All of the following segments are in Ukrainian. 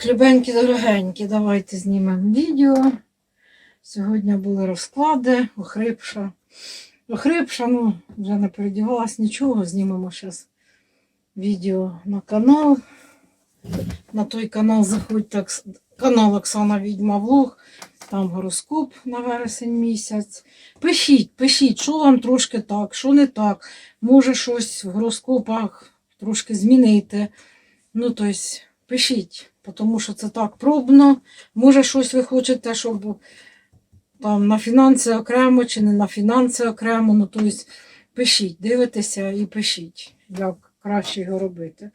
Так, любенькі, дорогенькі, давайте знімемо відео. Сьогодні були розклади, охрипша. Охрипша, ну, вже не передівалась нічого. Знімемо зараз відео на канал. На той канал заходьте, канал Оксана Відьма Влог. Там гороскоп на вересень місяць. Пишіть, пишіть, що вам трошки так, що не так. Може щось в гороскопах трошки змінити. Ну, тобто, пишіть, тому що це так пробно. Може, щось ви хочете, щоб там на фінанси окремо чи не на фінанси окремо. Ну, тобто, пишіть, дивитеся і пишіть, як краще його робити.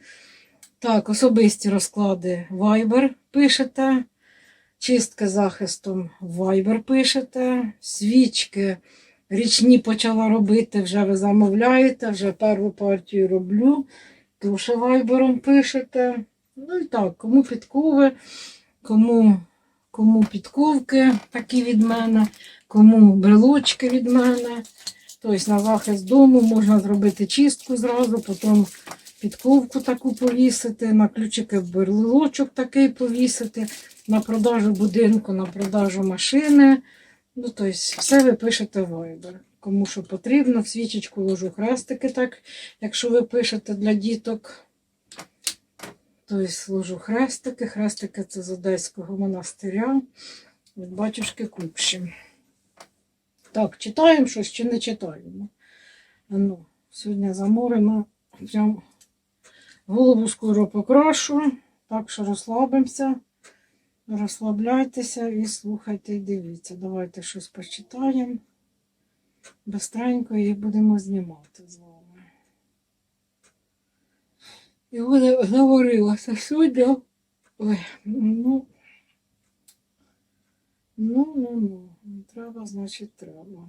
Так, особисті розклади Viber пишете, чистки захистом Viber пишете, свічки річні почала робити, вже ви замовляєте, вже першу партію роблю. Дуже вайбером пишете. Ну і так, кому підкови, кому, кому підковки такі від мене, кому брелочки від мене. Тобто на захист дому можна зробити чистку зразу, потім підковку таку повісити, на ключики брелочок такий повісити, на продажу будинку, на продажу машини. Ну, тобто, все ви пишете в Viber. Кому що потрібно, в свічечку ложу хрестики, так, якщо ви пишете для діток. Тобто ложу хрестики. Хрестики це з Одеського монастиря від батюшки Кукші. Так, читаємо щось чи не читаємо? Ну, сьогодні заморено. Прям голову скоро покрашу, так що розслабимося. Розслабляйтеся і слухайте і дивіться. Давайте щось почитаємо. Быстренько їх будемо знімати з вами. І буде говорилося сьогодні. Ой, ну. Ну, ну, ну. Треба, значить, треба.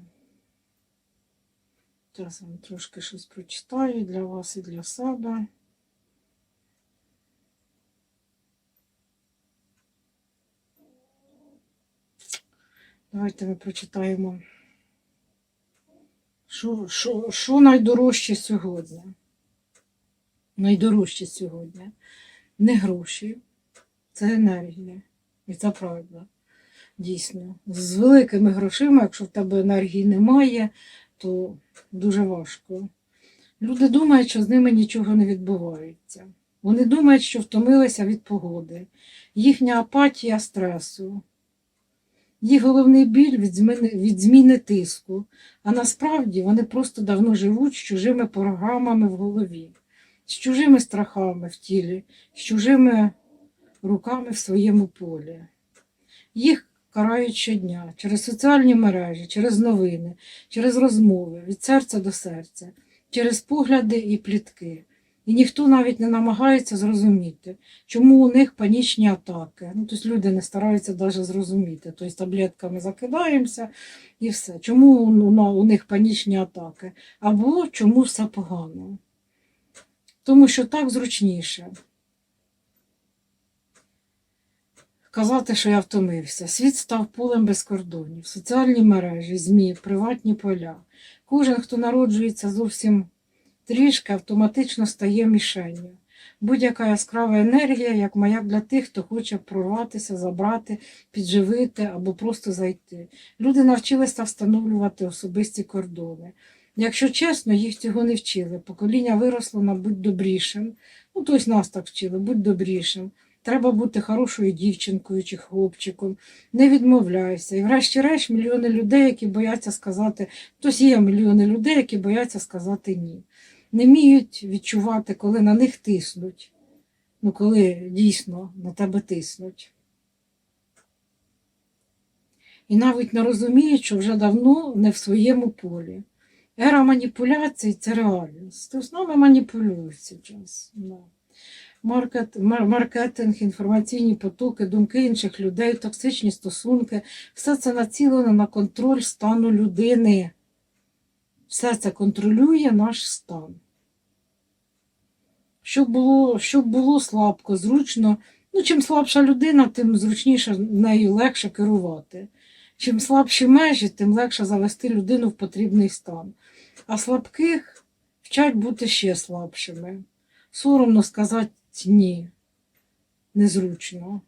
Зараз вам трошки щось прочитаю для вас і для себе. Давайте ми прочитаємо. Що, що, що найдорожче сьогодні? Найдорожче сьогодні. Не гроші, це енергія. І це правда. Дійсно. З великими грошима, якщо в тебе енергії немає, то дуже важко. Люди думають, що з ними нічого не відбувається. Вони думають, що втомилися від погоди. Їхня апатія стресу. Їх головний біль від зміни, від зміни тиску, а насправді вони просто давно живуть з чужими програмами в голові, з чужими страхами в тілі, з чужими руками в своєму полі. Їх карають щодня через соціальні мережі, через новини, через розмови від серця до серця, через погляди і плітки. І ніхто навіть не намагається зрозуміти, чому у них панічні атаки. Ну, тобто люди не стараються навіть зрозуміти. Тобто таблетками закидаємося і все. Чому у, них панічні атаки? Або чому все погано? Тому що так зручніше. Казати, що я втомився. Світ став полем без кордонів, соціальні мережі, ЗМІ, приватні поля. Кожен, хто народжується зовсім трішки, автоматично стає мішенню. Будь-яка яскрава енергія, як маяк для тих, хто хоче прорватися, забрати, підживити або просто зайти. Люди навчилися встановлювати особисті кордони. Якщо чесно, їх цього не вчили. Покоління виросло на будь добрішим. Ну, тобто нас так вчили, будь добрішим. Треба бути хорошою дівчинкою чи хлопчиком, не відмовляйся. І врешті-решт мільйони людей, які бояться сказати, тобто є мільйони людей, які бояться сказати ні. Не вміють відчувати, коли на них тиснуть. Ну, коли дійсно на тебе тиснуть. І навіть не розуміють, що вже давно не в своєму полі. Ера маніпуляцій це реальність. Тобто нами маніпулюють зараз. Маркет, маркетинг, інформаційні потоки, думки інших людей, токсичні стосунки все це націлено на контроль стану людини. Все це контролює наш стан. Щоб було, щоб було слабко, зручно. Ну, чим слабша людина, тим зручніше нею легше керувати. Чим слабші межі, тим легше завести людину в потрібний стан. А слабких вчать бути ще слабшими. Соромно сказати ні. Незручно.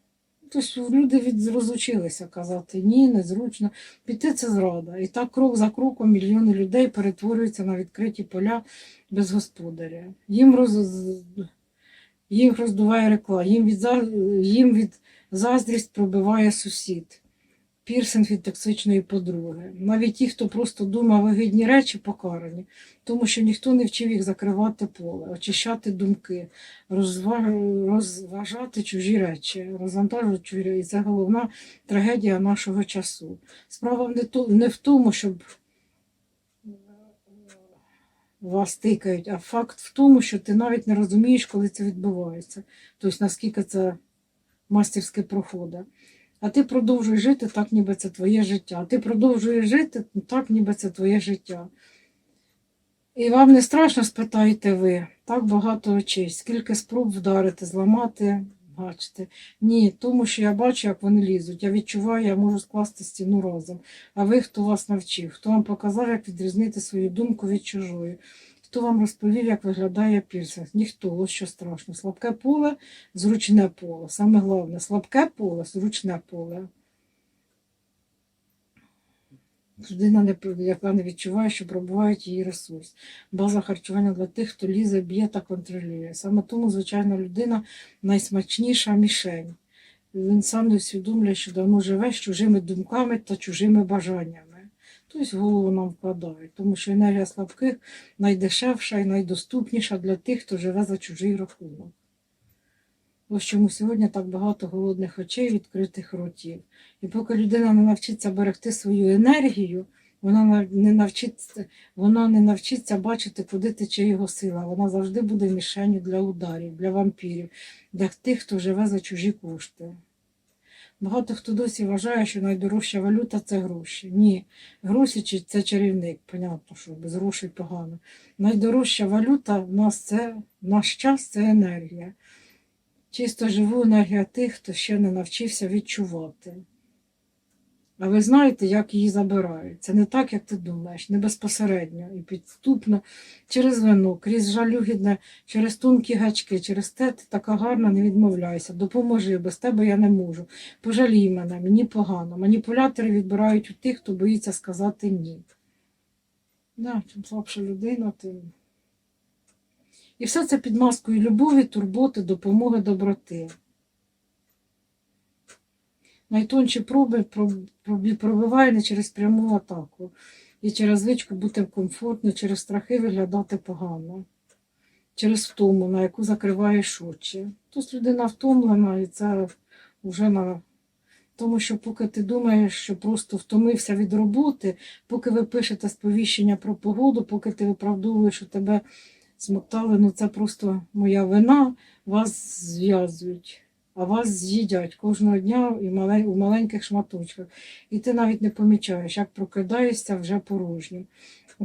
Тобто люди від, розучилися казати ні, незручно. Піти це зрада. І так крок за кроком мільйони людей перетворюються на відкриті поля без господаря. Їм, роз... їм роздуває рекла, їм від, їм від заздрість пробиває сусід. Пірсинг від токсичної подруги. Навіть ті, хто просто думав вигідні речі, покарані, тому що ніхто не вчив їх закривати поле, очищати думки, розва- розважати чужі речі, розвантажувати чужі речі. І це головна трагедія нашого часу. Справа не в тому, щоб вас тикають, а факт в тому, що ти навіть не розумієш, коли це відбувається. Тобто, наскільки це мастерське проходить. А ти продовжуєш жити так, ніби це твоє життя. Ти продовжуєш жити так, ніби це твоє життя. І вам не страшно, спитаєте ви, так багато очей, скільки спроб вдарити, зламати, бачите. Ні, тому що я бачу, як вони лізуть. Я відчуваю, я можу скласти стіну разом. А ви, хто вас навчив, хто вам показав, як відрізнити свою думку від чужої, хто вам розповів, як виглядає пірсинг? Ніхто, ось що страшно. Слабке поле, зручне поле. Саме головне, слабке поле, зручне поле. Людина, не, яка не відчуває, що пробувають її ресурс. База харчування для тих, хто лізе, б'є та контролює. Саме тому, звичайно, людина найсмачніша мішень. Він сам не усвідомлює, що давно живе з чужими думками та чужими бажаннями. Тобто голову нам вкладають, тому що енергія слабких найдешевша і найдоступніша для тих, хто живе за чужий рахунок. Ось чому сьогодні так багато голодних очей, відкритих ротів. І поки людина не навчиться берегти свою енергію, вона не навчиться, вона не навчиться бачити, куди тече його сила. Вона завжди буде мішенью для ударів, для вампірів, для тих, хто живе за чужі кошти. Багато хто досі вважає, що найдорожча валюта це гроші. Ні, гроші це чарівник, понятно, що без грошей погано. Найдорожча валюта в нас це наш час це енергія. Чисто живу енергія тих, хто ще не навчився відчувати. А ви знаєте, як її забирають. Це не так, як ти думаєш, не безпосередньо і підступно, через вино, крізь жалюгідне, через тонкі гачки, через те ти така гарна, не відмовляйся. Допоможи, без тебе я не можу. Пожалій мене, мені погано. Маніпулятори відбирають у тих, хто боїться сказати ні. Да, чим слабша людина, тим. І все це під маскою любові, турботи, допомоги, доброти. Найтонші проби пробиває не через пряму атаку. І через звичку бути комфортно, через страхи виглядати погано, через втому, на яку закриваєш очі. Тобто людина втомлена, і це вже на. Тому що поки ти думаєш, що просто втомився від роботи, поки ви пишете сповіщення про погоду, поки ти виправдовуєш, що тебе смоктали, ну це просто моя вина, вас зв'язують, а вас з'їдять кожного дня і у маленьких шматочках. І ти навіть не помічаєш, як прокидаєшся вже порожнім.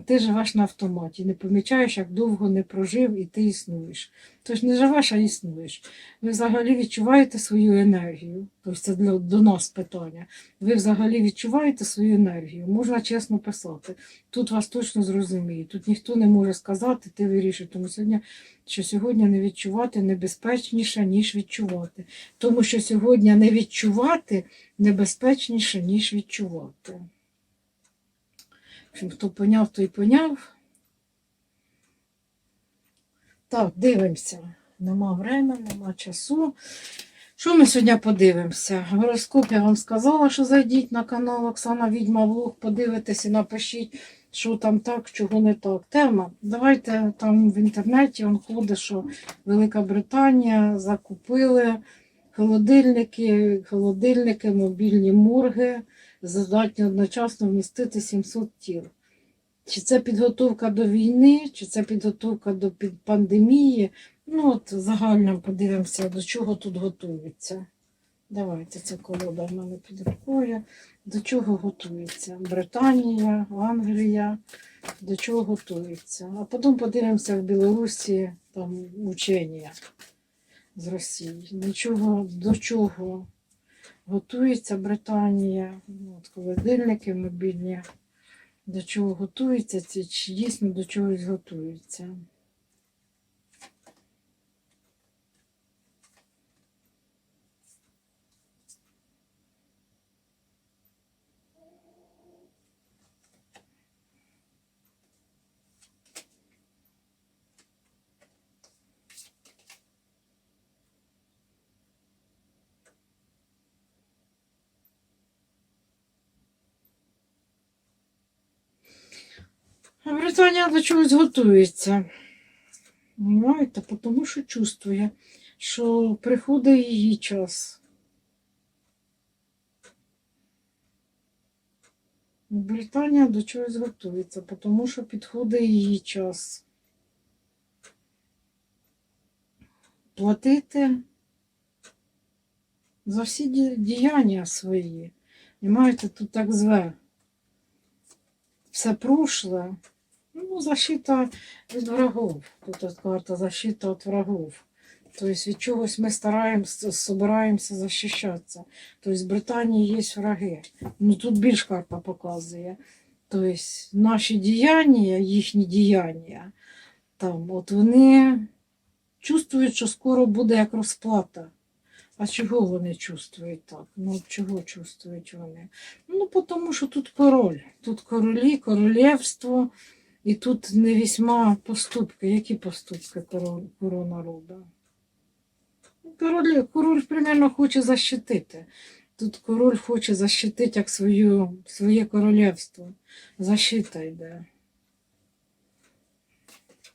Ти живеш на автоматі, не помічаєш, як довго не прожив і ти існуєш. Тож не живеш, а існуєш. Ви взагалі відчуваєте свою енергію. Тобто це для, до нас питання. Ви взагалі відчуваєте свою енергію. Можна чесно писати. Тут вас точно зрозуміють. Тут ніхто не може сказати, ти вирішиш. Тому сьогодні, що сьогодні не відчувати небезпечніше, ніж відчувати. Тому що сьогодні не відчувати небезпечніше, ніж відчувати. Общем, Хто поняв, той поняв. Так, дивимося. Нема времени, нема часу. Що ми сьогодні подивимося? Гороскоп я вам сказала, що зайдіть на канал Оксана Відьма Влог, подивитесь напишіть, що там так, чого не так. Тема. Давайте там в інтернеті он ходить, що Велика Британія закупили холодильники, холодильники, мобільні морги, здатні одночасно вмістити 700 тіл. Чи це підготовка до війни, чи це підготовка до пандемії? Ну, от загально подивимося, до чого тут готується. Давайте це колода в мене під рукою. До чого готується? Британія, Англія, до чого готується. А потім подивимося в Білорусі там учення з Росії. До чого, до чого готується Британія, Ну, от холодильники мобільні. До чого готується, це чи дійсно до чогось готується. Британія до чогось готується. Понимаєте, тому що чувствує, що приходить її час. Британія до чогось готується, тому що підходить її час. Платити за всі діяння свої. Понимаєте, тут так зве. Все прошле. Ну, защита від врагов. Тут карта защита від врагов. Тобто від чогось ми стараємося, збираємося захищатися. Тобто в Британії є враги. Ну тут більш карта показує. Тобто наші діяння, їхні діяння, там, от вони чувствують, що скоро буде як розплата. А чого вони чувствують так? Ну, чого чувствують вони? Ну, тому що тут король. Тут королі, королівство, і тут не вісьма поступки. Які поступки корона робить? Король, король примерно хоче защитити. Тут король хоче защитити як свою, своє королівство. Защита йде.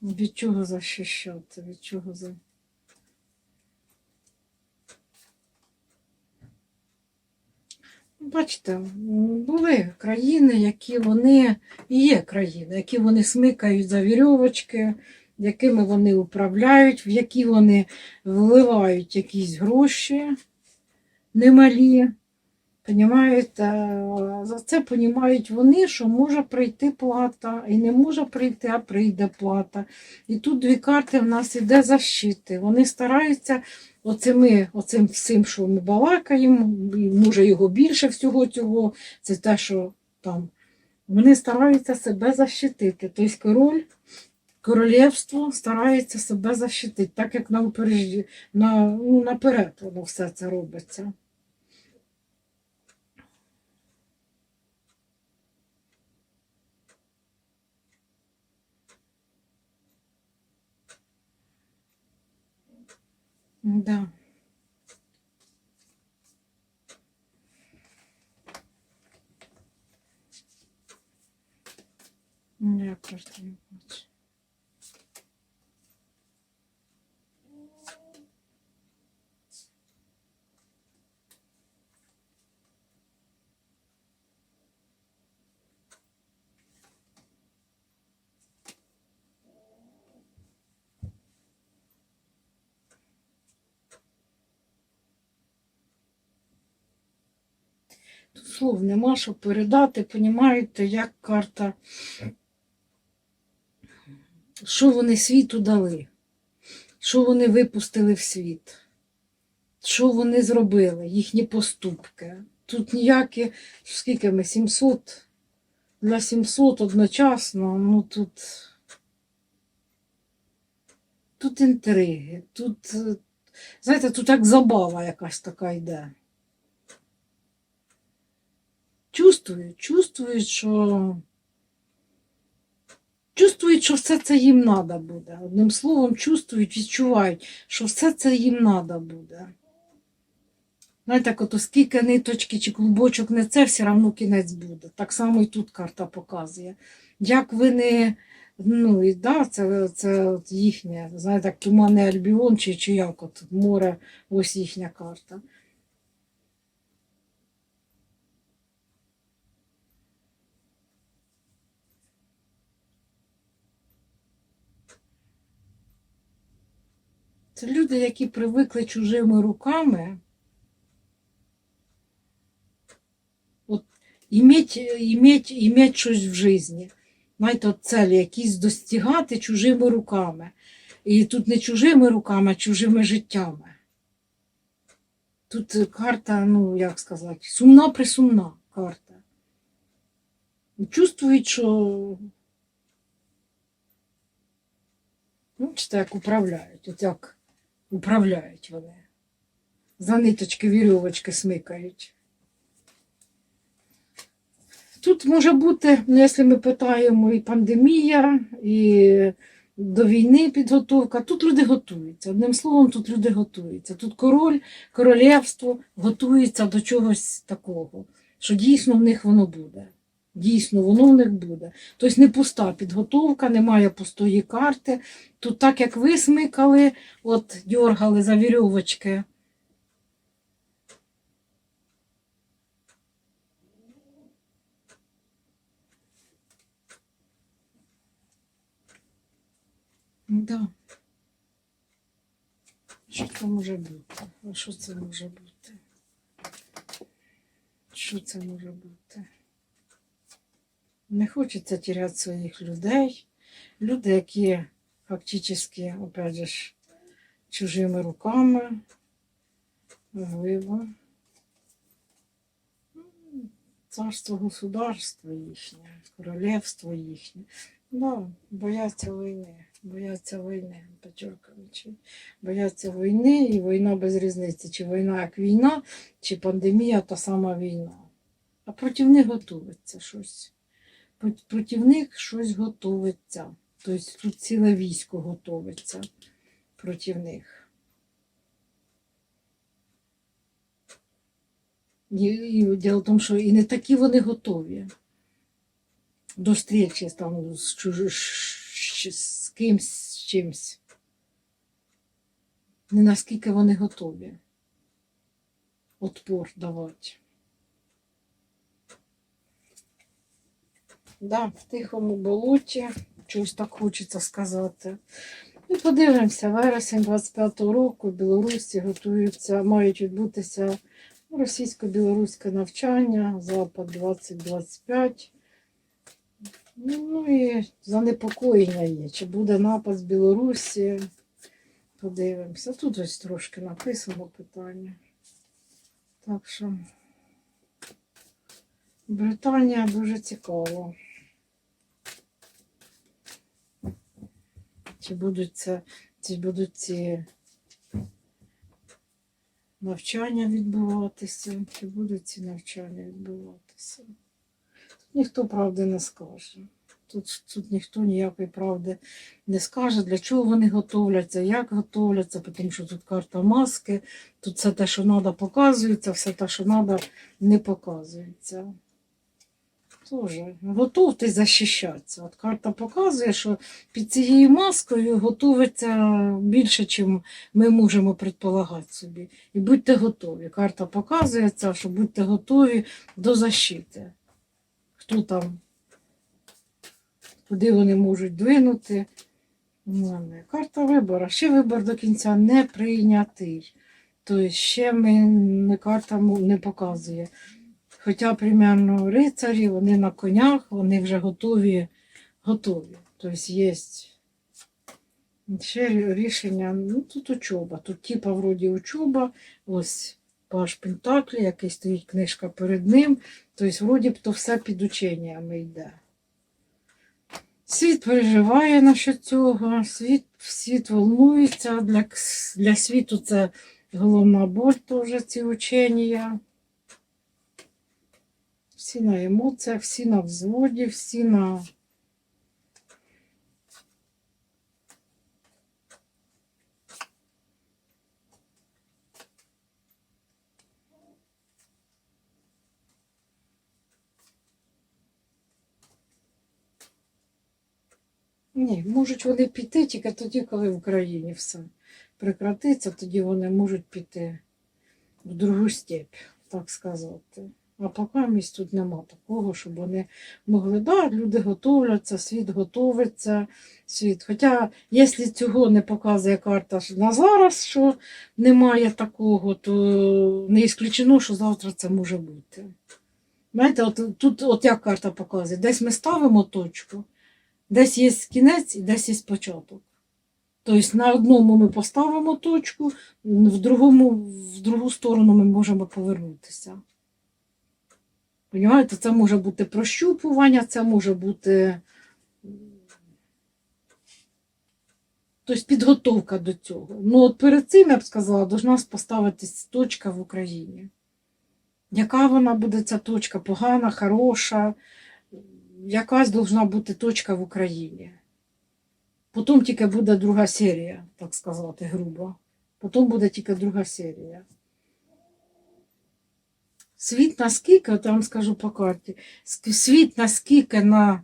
Від чого захищати? Від чого за. Бачите, були країни, які вони, і є країни, які вони смикають за вірьовочки, якими вони управляють, в які вони вливають якісь гроші немалі. Понімаєте, за це понімають вони, що може прийти плата, і не може прийти, а прийде плата. І тут дві карти в нас іде защити. Вони стараються оцими, оцим всім, що ми балакаємо, може його більше всього цього, це те, що там. Вони стараються себе защитити. Тобто король, королівство старається себе защитити, так як на, ну, наперед воно все це робиться. Да. Я просто Тут слов нема, щоб передати, понімаєте, як карта. Що вони світу дали? Що вони випустили в світ? Що вони зробили? Їхні поступки. Тут ніякі, скільки ми, 700? Для 700 одночасно, ну тут. Тут інтриги, тут, знаєте, тут як забава якась така йде. Чувствують, чувствують, що чувствують, що все це їм треба буде. Одним словом, чувствують, відчувають, що все це їм треба буде. Знаєте, як ото скільки ниточки чи клубочок не це, все одно кінець буде. Так само і тут карта показує. Як ви не. Ну, і да, це, це от їхнє, знаєте, як туманний Альбіон, чи, чи як от море, ось їхня карта. Це люди, які привикли чужими руками от, іметь, іметь, іметь щось в житті. Знаєте, от цілі якісь достигати чужими руками. І тут не чужими руками, а чужими життями. Тут карта, ну як сказати, сумна присумна карта. Чувствують, що ну, бачите, як управляють, от як управляють вони. За ниточки вірьовочки смикають. Тут може бути, ну, якщо ми питаємо, і пандемія, і до війни підготовка. Тут люди готуються. Одним словом, тут люди готуються. Тут король, королівство готується до чогось такого, що дійсно в них воно буде. Дійсно, воно в них буде. Тобто не пуста підготовка, немає пустої карти. Тут так як ви смикали, от дьоргали за вірьовочки. Да. Що це може бути? А що це може бути? Що це може бути? Не хочеться тіряти своїх людей. Люди, які фактично, опять же, чужими руками. Можливо. Царство государство їхнє, королівство їхнє. Да, бояться війни, бояться війни, п'ятерка. Бояться війни і війна без різниці, чи війна як війна, чи пандемія та сама війна. А проти них готується щось. Прот- Проти них щось готується. Тобто тут ціле військо готується проти них. І, і діло в тому, що і не такі вони готові до зустрічі там з, чуж... з кимсь, з чимсь. Не наскільки вони готові отпор давати. Да, в тихому болоті, щось так хочеться сказати. І подивимося, вересень 25-го року в Білорусі готуються, мають відбутися російсько-білоруське навчання, Запад 2025. Ну і занепокоєння є, чи буде напад з Білорусі. Подивимося. Тут ось трошки написано питання. Так що Британія дуже цікаво. Чи будуть чи будуть ці навчання відбуватися, чи будуть ці навчання відбуватися? Тут ніхто правди не скаже. Тут, тут ніхто ніякої правди не скаже, для чого вони готовляться, як готовляться, тому що тут карта маски, тут все те, що треба, показується, все те, що треба, не показується. Тоже готовтесь захищатися. От карта показує, що під цією маскою готується більше, ніж ми можемо предполагати собі. І будьте готові. Карта показує це, що будьте готові до защити. Хто там, куди вони можуть двинути. Ну. Карта вибору. Ще вибор до кінця не прийнятий. Тобто ще ми, карта не показує. Хоча, примерно, рицарі, вони на конях, вони вже готові, готові. Тобто є ще рішення, ну тут учоба. Тут типа вроді учоба, ось Паш Пентаклі, який стоїть книжка перед ним. Тобто, вроді б то все під ученнями йде. Світ переживає насчет цього, світ, світ волнується. Для, для світу це головна боль теж ці учення. Всі на емоціях, всі на взводі, всі на. Ні, можуть вони піти тільки тоді, коли в Україні все прекратиться, тоді вони можуть піти в другу степь, так сказати. А поки місць тут нема такого, щоб вони могли. Да, люди готовляться, світ готовиться, світ. Хоча, якщо цього не показує карта на зараз, що немає такого, то не ісключено, що завтра це може бути. Знаєте, от, тут от як карта показує, десь ми ставимо точку, десь є кінець і десь є початок. Тобто на одному ми поставимо точку, в, другому, в другу сторону ми можемо повернутися. Понімаєте, це може бути прощупування, це може бути тобто підготовка до цього. Ну, от перед цим, я б сказала, должна поставитись точка в Україні. Яка вона буде ця точка? Погана, хороша, якась должна бути точка в Україні. Потім тільки буде друга серія, так сказати, грубо. Потім буде тільки друга серія. Світ наскільки, от я вам скажу по карті, світ наскільки на.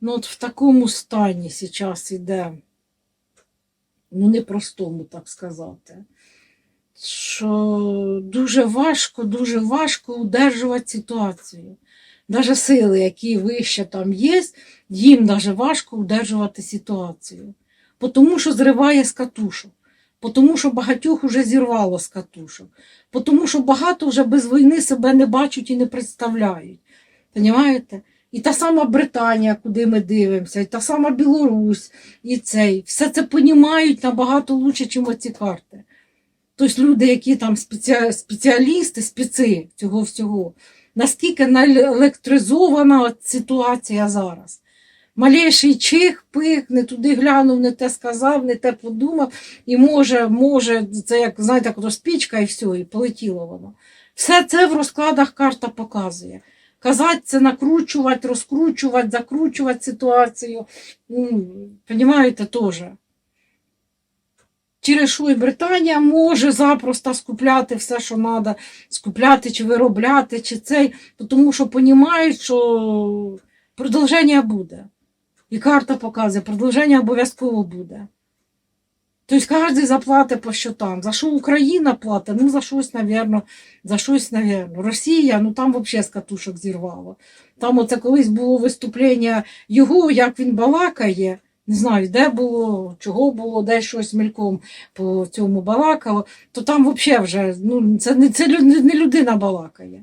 Ну, от в такому стані зараз іде, ну, непростому, так сказати, що дуже важко, дуже важко удержувати ситуацію. Даже сили, які вище там є, їм даже важко удержувати ситуацію. Тому що зриває з катушок. Тому що багатьох уже зірвало з катушок. Тому що багато вже без війни себе не бачать і не представляють. Понімаєте? І та сама Британія, куди ми дивимося, і та сама Білорусь, і цей. Все це понімають набагато лучше, ніж оці карти. Тобто люди, які там спеціалісти, спеці цього всього, наскільки наелектризована ситуація зараз. Малейший чих, пих, не туди глянув, не те сказав, не те подумав, і може, може, це як, знаєте, як спічка і все, і полетіло воно. Все це в розкладах карта показує. Казати це накручувати, розкручувати, закручувати ситуацію. Понімаєте, теж. Через що і Британія може запросто скупляти все, що треба, скупляти чи виробляти, чи цей, тому що розуміють, що продовження буде. І карта показує, продовження обов'язково буде. Тобто кожен заплатить по щотам. За що Україна платить? Ну, за щось, навірно, за щось, навірно. Росія, ну там взагалі з катушок зірвало. Там оце колись було виступлення його, як він балакає. Не знаю, де було, чого було, де щось мельком по цьому балакало, то там взагалі вже ну, це, це не людина балакає.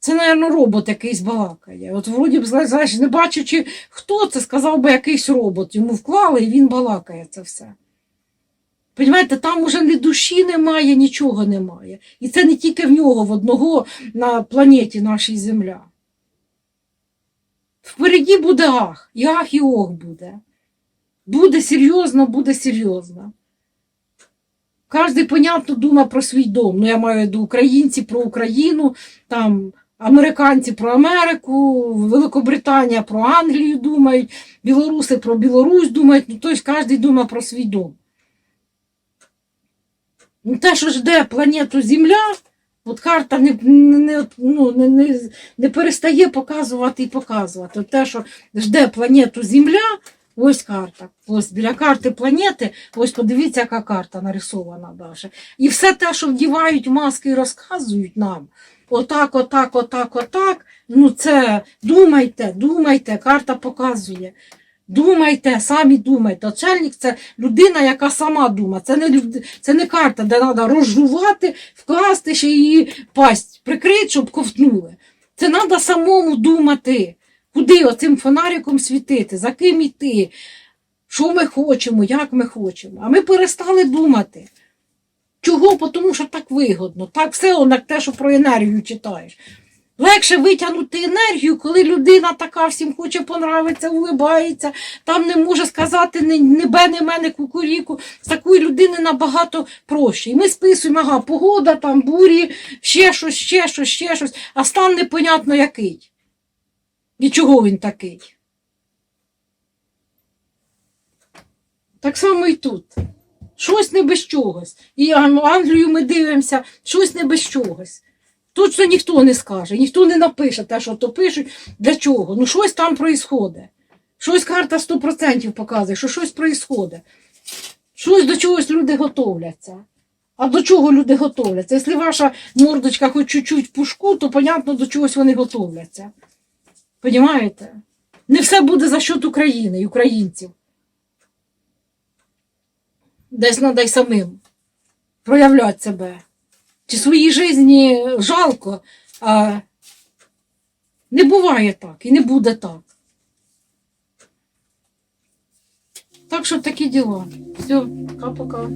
Це, мабуть, робот якийсь балакає. От вроді б, знаєш, не бачачи, хто це, сказав би якийсь робот. Йому вклали, і він балакає це все. Понімаєте, там уже ні душі немає, нічого немає. І це не тільки в нього, в одного на планеті нашій Земля. Впереді буде ах, і ах, і ох буде. Буде серйозно, буде серйозно. Кожен, понятно, думає про свій дом. Ну, я маю виду українці про Україну, там американці про Америку, Великобританія про Англію думають, білоруси про Білорусь думають, ну тобто кожен думає про свій дом. Ну, те, що жде планету Земля, от карта не, не, ну, не, не, не перестає показувати і показувати. От те, що жде планету Земля, ось карта. Ось біля карти планети, ось подивіться, яка карта нарисована даже. І все те, що вдівають маски і розказують нам, отак, отак, отак, отак. Ну це думайте, думайте, карта показує. Думайте, самі думайте. Очельник це людина, яка сама думає. Це не, люд... це не карта, де треба розжувати, вкласти ще її пасть, прикрити, щоб ковтнули. Це треба самому думати, куди оцим фонариком світити, за ким іти, що ми хочемо, як ми хочемо. А ми перестали думати. Чого? Тому що так вигодно. Так все як те, що про енергію читаєш. Легше витягнути енергію, коли людина така всім хоче понравиться, улибається, там не може сказати ні, ні бе, ні мене кукуріку. З такої людини набагато проще. І ми списуємо, ага, погода, там бурі, ще щось, ще щось, ще щось, а стан непонятно який. І чого він такий? Так само і тут. Щось не без чогось. І Англію ми дивимося, щось не без чогось. Тут це ніхто не скаже, ніхто не напише те, що то пишуть, для чого. Ну, щось там проїсходить. Щось карта 100% показує, що щось проїсходить. Щось до чогось люди готовляться. А до чого люди готовляться? Якщо ваша мордочка хоч чуть-чуть пушку, то понятно, до чогось вони готовляться. Понімаєте? Не все буде за счет України і українців. Десь треба й самим проявляти себе. Чи своїй житті жалко, а не буває так і не буде так. Так що такі діла. Все, пока-пока.